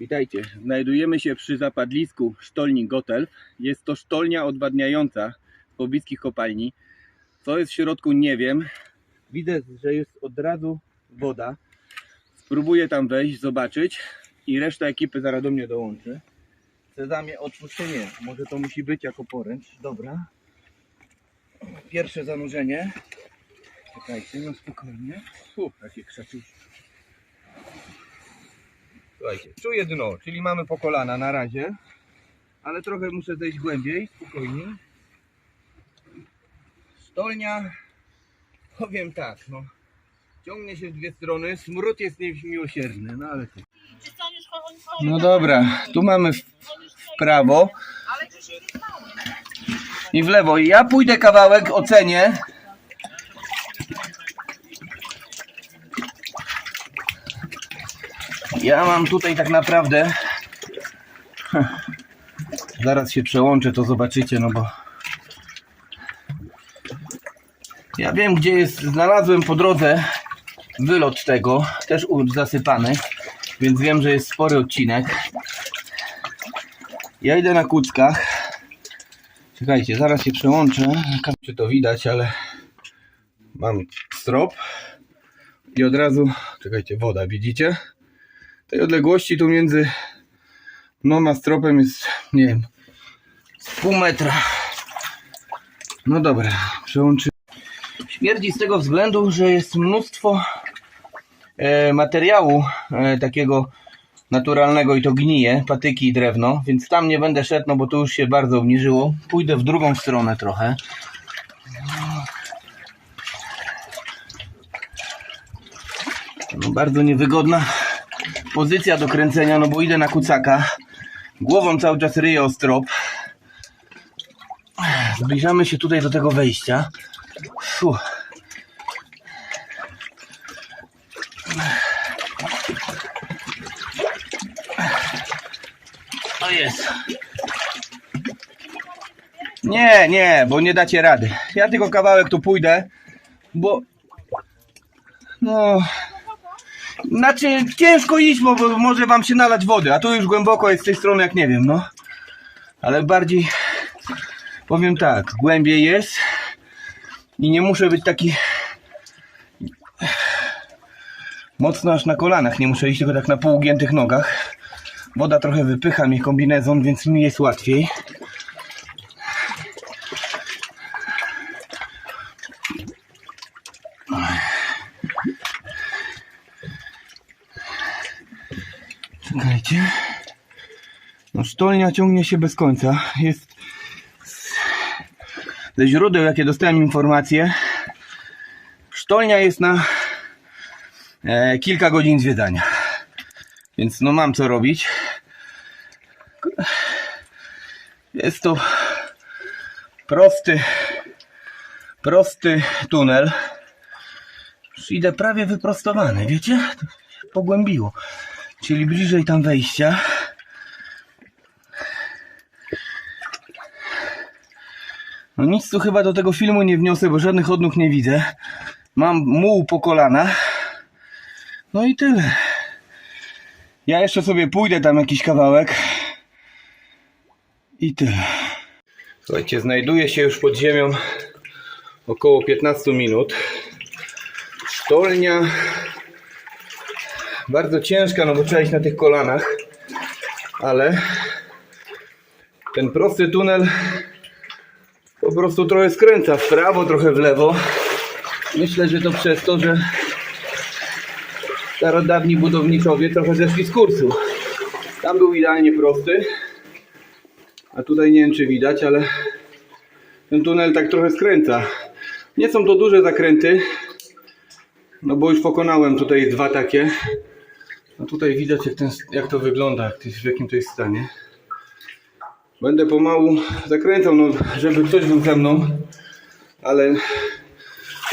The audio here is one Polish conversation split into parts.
Witajcie. Znajdujemy się przy zapadlisku sztolni Gotelf. Jest to sztolnia odwadniająca z pobliskich kopalni. Co jest w środku nie wiem. Widzę, że jest od razu woda. Spróbuję tam wejść, zobaczyć i reszta ekipy zaraz do mnie dołączy. Sezamie, otwórz. Może to musi być jako poręcz. Dobra. Pierwsze zanurzenie. Czekajcie, no spokojnie. Uf, jakie krzaczuszki. Słuchajcie, czuję dno, czyli mamy po kolana na razie, ale trochę muszę zejść głębiej, spokojnie. Stolnia, powiem tak, no, ciągnie się w dwie strony, smród jest niemiłosierny, no ale ty. No dobra, tu mamy w, w prawo i w lewo. I ja pójdę kawałek, ocenię. Ja mam tutaj tak naprawdę. Zaraz się przełączę, to zobaczycie, no bo. Ja wiem, gdzie jest. Znalazłem po drodze wylot tego, też zasypany, więc wiem, że jest spory odcinek. Ja idę na kuckach. Czekajcie, zaraz się przełączę. Czy to widać, ale mam strop i od razu, czekajcie, woda, widzicie? Tej odległości tu między mną a stropem jest, nie wiem, pół metra. No dobra, przełączy. Śmierdzi z tego względu, że jest mnóstwo e, materiału e, takiego naturalnego i to gnije, patyki i drewno, więc tam nie będę szedł, no bo to już się bardzo obniżyło. Pójdę w drugą stronę trochę. No, bardzo niewygodna pozycja do kręcenia, no bo idę na kucaka. Głową cały czas ryję o strop. Zbliżamy się tutaj do tego wejścia. Fuh. O jest. Nie, nie, bo nie dacie rady. Ja tylko kawałek tu pójdę, bo no znaczy ciężko iść, bo może wam się nalać wody, a tu już głęboko jest z tej strony jak nie wiem, no. Ale bardziej powiem tak, głębiej jest i nie muszę być taki mocno aż na kolanach, nie muszę iść tylko tak na póługiętych nogach. Woda trochę wypycha mi kombinezon, więc mi jest łatwiej. Czekajcie. No sztolnia ciągnie się bez końca. Jest ze źródeł, jakie dostałem informacje. Sztolnia jest na e, kilka godzin zwiedzania. Więc no mam co robić. Jest to prosty prosty tunel. Już idę prawie wyprostowany, wiecie? To się pogłębiło czyli bliżej tam wejścia. No nic tu chyba do tego filmu nie wniosę, bo żadnych odnóg nie widzę. Mam muł po kolana. No i tyle. Ja jeszcze sobie pójdę tam jakiś kawałek. I tyle. Słuchajcie, znajduję się już pod ziemią około 15 minut. Sztolnia bardzo ciężka, no bo trzeba iść na tych kolanach, ale ten prosty tunel po prostu trochę skręca w prawo, trochę w lewo. Myślę, że to przez to, że starodawni budowniczowie trochę zeszli z kursu. Tam był idealnie prosty, a tutaj nie wiem czy widać, ale ten tunel tak trochę skręca. Nie są to duże zakręty, no bo już pokonałem tutaj dwa takie. No tutaj widać jak, ten, jak to wygląda, jak to w jakim to jest stanie. Będę pomału zakręcał, no, żeby ktoś był ze mną, ale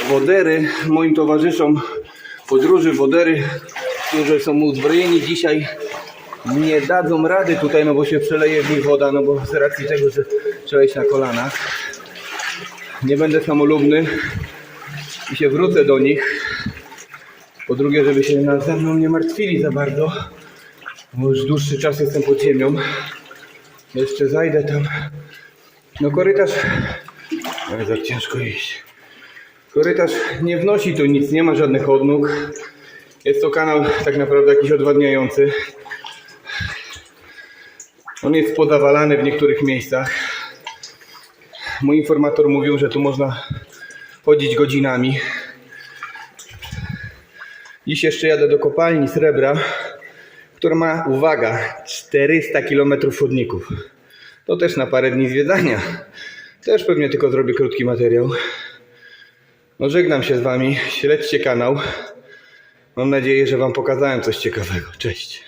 wodery moim towarzyszom podróży, wodery, którzy są uzbrojeni dzisiaj nie dadzą rady tutaj, no bo się przeleje w nich woda, no bo z racji tego, że trzeba iść na kolanach. Nie będę samolubny i się wrócę do nich. Po drugie, żeby się nad ze mną nie martwili za bardzo, Bo już dłuższy czas jestem pod ziemią. Jeszcze zajdę tam. No korytarz... Ale tak ciężko iść. Korytarz nie wnosi tu nic, nie ma żadnych odnóg. Jest to kanał tak naprawdę jakiś odwadniający. On jest podawalany w niektórych miejscach. Mój informator mówił, że tu można chodzić godzinami. Dziś jeszcze jadę do kopalni srebra, która ma, uwaga, 400 km chodników. To też na parę dni zwiedzania. Też pewnie tylko zrobię krótki materiał. No żegnam się z Wami, śledźcie kanał. Mam nadzieję, że Wam pokazałem coś ciekawego. Cześć.